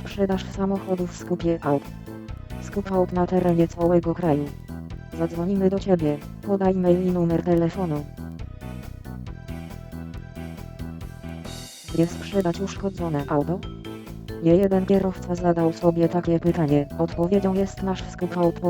Sprzedaż samochodów w skupie aut. Skup aut na terenie całego kraju. Zadzwonimy do Ciebie. Podaj mail i numer telefonu. Gdzie sprzedać uszkodzone auto? Nie jeden kierowca zadał sobie takie pytanie. Odpowiedzią jest nasz skup aut.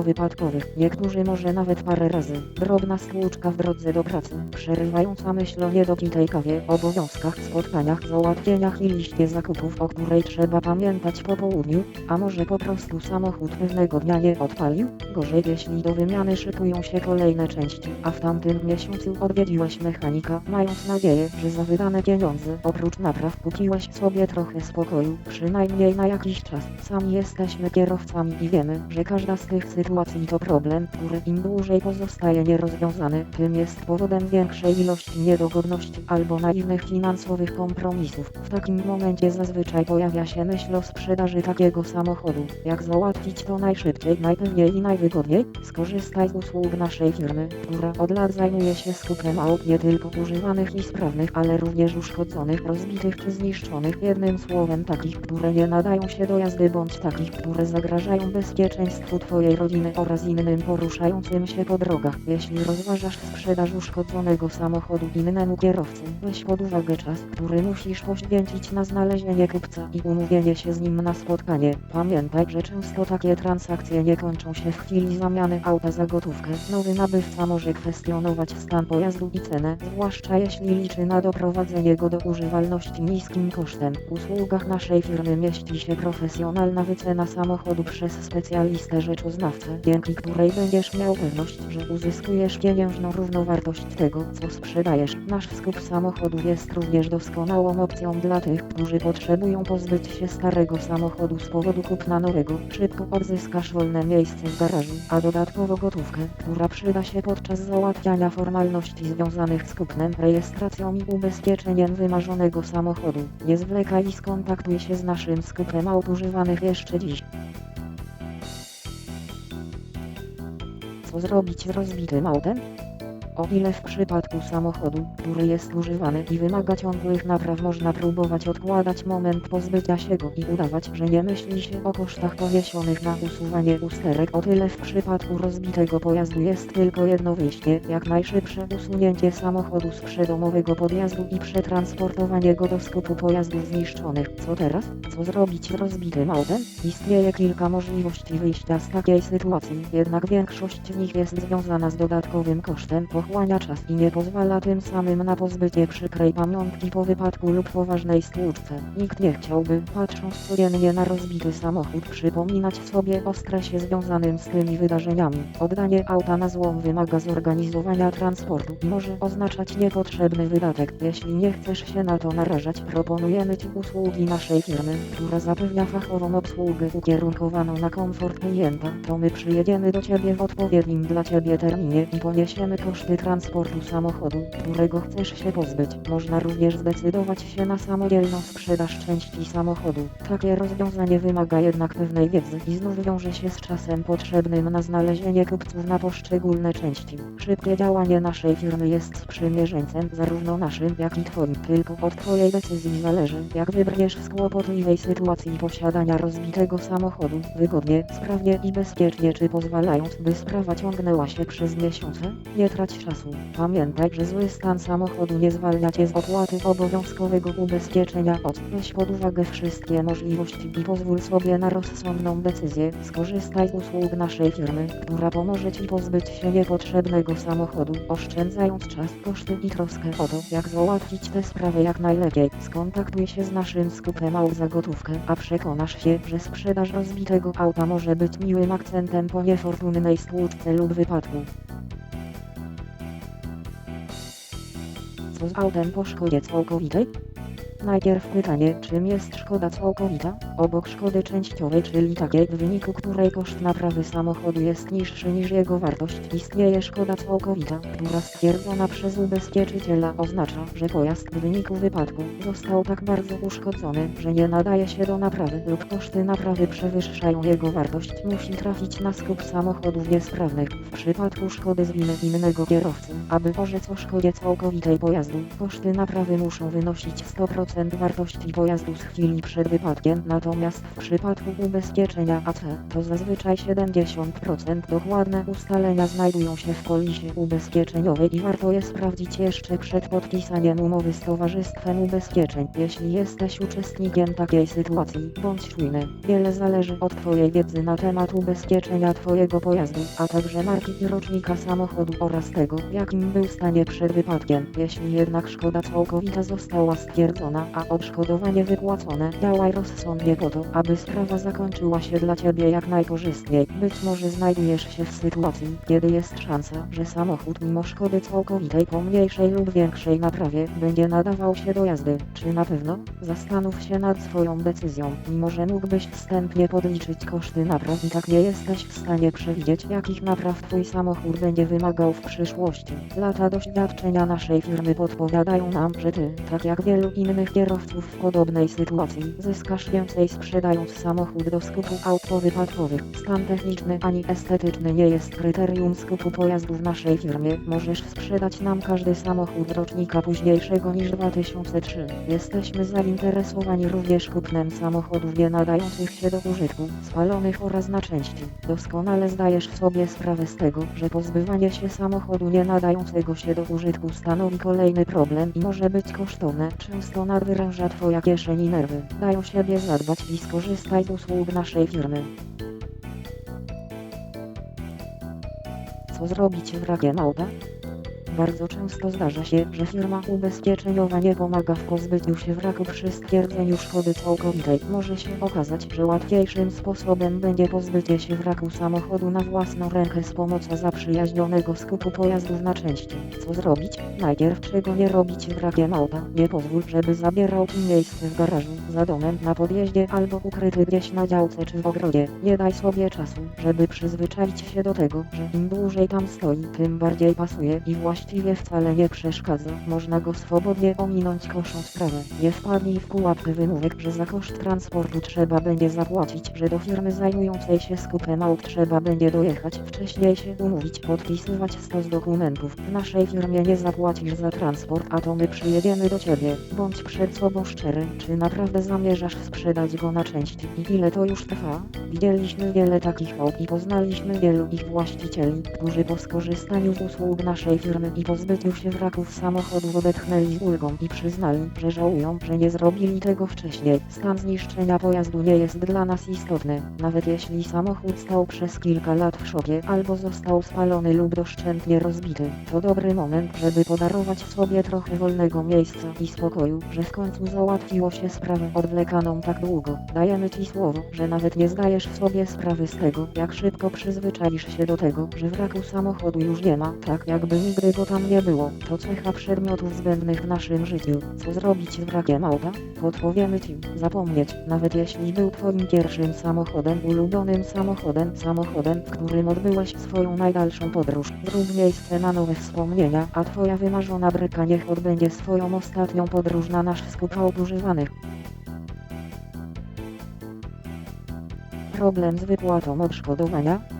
Niektórzy może nawet parę razy. Drobna stłuczka w drodze do pracy. Przerywająca myśl o niedopitej kawie, obowiązkach, spotkaniach, załatwieniach i liście zakupów, o której trzeba pamiętać po południu. A może po prostu samochód pewnego dnia nie odpalił? Gorzej jeśli do wymiany szykują się kolejne części, a w tamtym miesiącu odwiedziłeś mechanika, mając nadzieję, że za wydane pieniądze, oprócz napraw kupiłeś sobie trochę spokoju, przynajmniej na jakiś czas. Sami jesteśmy kierowcami i wiemy, że każda z tych sytuacji to problem, który im dłużej pozostaje nierozwiązany, tym jest powodem większej ilości niedogodności albo naiwnych finansowych kompromisów. W takim momencie zazwyczaj pojawia się myśl o sprzedaży takiego samochodu. Jak załatwić to najszybciej, najpewniej i najwygodniej? Skorzystaj z usług naszej firmy, która od lat zajmuje się skupem aut nie tylko używanych i sprawnych, ale również uszkodzonych, rozbitych czy zniszczonych. Jednym słowem takich, które nie nadają się do jazdy bądź takich, które zagrażają bezpieczeństwu Twojej rodziny oraz innym poruszającym się po drogach. Jeśli rozważasz sprzedaż uszkodzonego samochodu innemu kierowcy, weź pod uwagę czas, który musisz poświęcić na znalezienie kupca i umówienie się z nim na spotkanie. Pamiętaj, że często takie transakcje nie kończą się w chwili zamiany auta za gotówkę. Nowy nabywca może kwestionować stan pojazdu i cenę, zwłaszcza jeśli liczy na doprowadzenie go do używalności niskim kosztem. W usługach naszej firmy mieści się profesjonalna wycena samochodu przez specjalistę rzeczoznawcę, dzięki której będziesz miał pewność, że uzyskujesz pieniężną równowartość tego, co sprzedajesz. Nasz skup samochodów jest również doskonałą opcją dla tych, którzy potrzebują pozbyć się starego samochodu z powodu kupna nowego. Szybko odzyskasz wolne miejsce w garażu, a dodatkowo gotówkę, która przyda się podczas załatwiania formalności związanych z kupnem, rejestracją i ubezpieczeniem wymarzonego samochodu. Nie zwlekaj i skontaktuj się z naszym skupem aut używanych jeszcze dziś. Co zrobić z rozbitym autem? O ile w przypadku samochodu, który jest używany i wymaga ciągłych napraw można próbować odkładać moment pozbycia się go i udawać, że nie myśli się o kosztach poniesionych na usuwanie usterek, o tyle w przypadku rozbitego pojazdu jest tylko jedno wyjście, jak najszybsze usunięcie samochodu z przedomowego podjazdu i przetransportowanie go do skupu pojazdów zniszczonych. Co teraz? Co zrobić z rozbitym autem? Istnieje kilka możliwości wyjścia z takiej sytuacji, jednak większość z nich jest związana z dodatkowym kosztem, pochłania czas i nie pozwala tym samym na pozbycie przykrej pamiątki po wypadku lub poważnej stłuczce. Nikt nie chciałby, patrząc codziennie na rozbity samochód, przypominać sobie o stresie związanym z tymi wydarzeniami. Oddanie auta na złom wymaga zorganizowania transportu i może oznaczać niepotrzebny wydatek. Jeśli nie chcesz się na to narażać, proponujemy Ci usługi naszej firmy, która zapewnia fachową obsługę ukierunkowaną na komfort klienta. To my przyjedziemy do Ciebie w odpowiednim dla Ciebie terminie i poniesiemy koszty transportu samochodu, którego chcesz się pozbyć. Można również zdecydować się na samodzielną sprzedaż części samochodu. Takie rozwiązanie wymaga jednak pewnej wiedzy i znów wiąże się z czasem potrzebnym na znalezienie kupców na poszczególne części. Szybkie działanie naszej firmy jest sprzymierzeńcem zarówno naszym, jak i Twoim. Tylko od Twojej decyzji zależy, jak wybrniesz z kłopotliwej sytuacji posiadania rozbitego samochodu, wygodnie, sprawnie i bezpiecznie, czy pozwalając, by sprawa ciągnęła się przez miesiące. Nie trać czasu. Pamiętaj, że zły stan samochodu nie zwalnia Cię z opłaty obowiązkowego ubezpieczenia od. Pod uwagę wszystkie możliwości i pozwól sobie na rozsądną decyzję. Skorzystaj z usług naszej firmy, która pomoże Ci pozbyć się niepotrzebnego samochodu, oszczędzając czas, koszty i troskę o to, jak załatwić tę sprawę jak najlepiej. Skontaktuj się z naszym skupem aut za gotówkę, a przekonasz się, że sprzedaż rozbitego auta może być miłym akcentem po niefortunnej stłuczce lub wypadku. Z szkodzie całkowitej? Najpierw pytanie, czym jest szkoda całkowita? Obok szkody częściowej, czyli takiej, w wyniku której koszt naprawy samochodu jest niższy niż jego wartość, istnieje szkoda całkowita, która stwierdzona przez ubezpieczyciela oznacza, że pojazd w wyniku wypadku został tak bardzo uszkodzony, że nie nadaje się do naprawy lub koszty naprawy przewyższają jego wartość. Musi trafić na skup samochodów niesprawnych. W przypadku szkody z winy innego kierowcy, aby orzec o szkodzie całkowitej pojazdu, koszty naprawy muszą wynosić 100% 50% wartości pojazdu z chwili przed wypadkiem, natomiast w przypadku ubezpieczenia AC to zazwyczaj 70%. Dokładne ustalenia znajdują się w polisie ubezpieczeniowej i warto je sprawdzić jeszcze przed podpisaniem umowy z Towarzystwem Ubezpieczeń. Jeśli jesteś uczestnikiem takiej sytuacji, bądź czujny. Wiele zależy od Twojej wiedzy na temat ubezpieczenia Twojego pojazdu, a także marki i rocznika samochodu oraz tego, jakim był stanie przed wypadkiem. Jeśli jednak szkoda całkowita została stwierdzona, a odszkodowanie wypłacone, działaj rozsądnie po to, aby sprawa zakończyła się dla Ciebie jak najkorzystniej. Być może znajdujesz się w sytuacji, kiedy jest szansa, że samochód mimo szkody całkowitej po mniejszej lub większej naprawie będzie nadawał się do jazdy. Czy na pewno? Zastanów się nad swoją decyzją, mimo że mógłbyś wstępnie podliczyć koszty napraw i tak nie jesteś w stanie przewidzieć jakich napraw Twój samochód będzie wymagał w przyszłości. Lata doświadczenia naszej firmy podpowiadają nam, że Ty, tak jak wielu innych kierowców w podobnej sytuacji, zyskasz więcej sprzedając samochód do skupu aut powypadkowych. Stan techniczny ani estetyczny nie jest kryterium skupu pojazdu w naszej firmie. Możesz sprzedać nam każdy samochód rocznika późniejszego niż 2003. Jesteśmy zainteresowani również kupnem samochodów nie nadających się do użytku, spalonych oraz na części. Doskonale zdajesz sobie sprawę z tego, że pozbywanie się samochodu nie nadającego się do użytku stanowi kolejny problem i może być kosztowne. Często nadwyręża Twoja kieszeń i nerwy. Daj o siebie zadbać i skorzystaj z usług naszej firmy. Co zrobić w rakiem auta? Bardzo często zdarza się, że firma ubezpieczeniowa nie pomaga w pozbyciu się wraku przy stwierdzeniu szkody całkowitej. Może się okazać, że łatwiejszym sposobem będzie pozbycie się wraku samochodu na własną rękę z pomocą zaprzyjaźnionego skupu pojazdów na części. Co zrobić? Najpierw czego nie robić wrakiem auta. Nie pozwól, żeby zabierał ci miejsce w garażu, za domem, na podjeździe albo ukryty gdzieś na działce czy w ogrodzie. Nie daj sobie czasu, żeby przyzwyczaić się do tego, że im dłużej tam stoi, tym bardziej pasuje i właściwie wcale nie przeszkadza. Można go swobodnie ominąć koszą sprawę. Nie wpadnij w pułapkę wymówek, że za koszt transportu trzeba będzie zapłacić, że do firmy zajmującej się skupem aut trzeba będzie dojechać, wcześniej się umówić, podpisywać stos dokumentów. W naszej firmie nie zapłacisz za transport, a to my przyjedziemy do ciebie. Bądź przed sobą szczery, czy naprawdę zamierzasz sprzedać go na części i ile to już trwa? Widzieliśmy wiele takich aut i poznaliśmy wielu ich właścicieli, którzy po skorzystaniu z usług naszej firmy i pozbyciu się wraków samochodów odetchnęli z ulgą i przyznali, że żałują, że nie zrobili tego wcześniej. Stan zniszczenia pojazdu nie jest dla nas istotny, nawet jeśli samochód stał przez kilka lat w szopie albo został spalony lub doszczętnie rozbity. To dobry moment, żeby podarować sobie trochę wolnego miejsca i spokoju, że w końcu załatwiło się sprawę odwlekaną tak długo. Dajemy Ci słowo, że nawet nie zdajesz sobie sprawy z tego, jak szybko przyzwyczaisz się do tego, że wraku samochodu już nie ma, tak jakby nigdy go tam nie było. To cecha przedmiotów zbędnych w naszym życiu. Co zrobić z wrakiem auta? Podpowiemy Ci. Zapomnieć, nawet jeśli był Twoim pierwszym samochodem, ulubionym samochodem, samochodem, w którym odbyłeś swoją najdalszą podróż. Zrób miejsce na nowe wspomnienia, a Twoja wymarzona bryka niech odbędzie swoją ostatnią podróż na nasz skup używanych. Problem z wypłatą odszkodowania?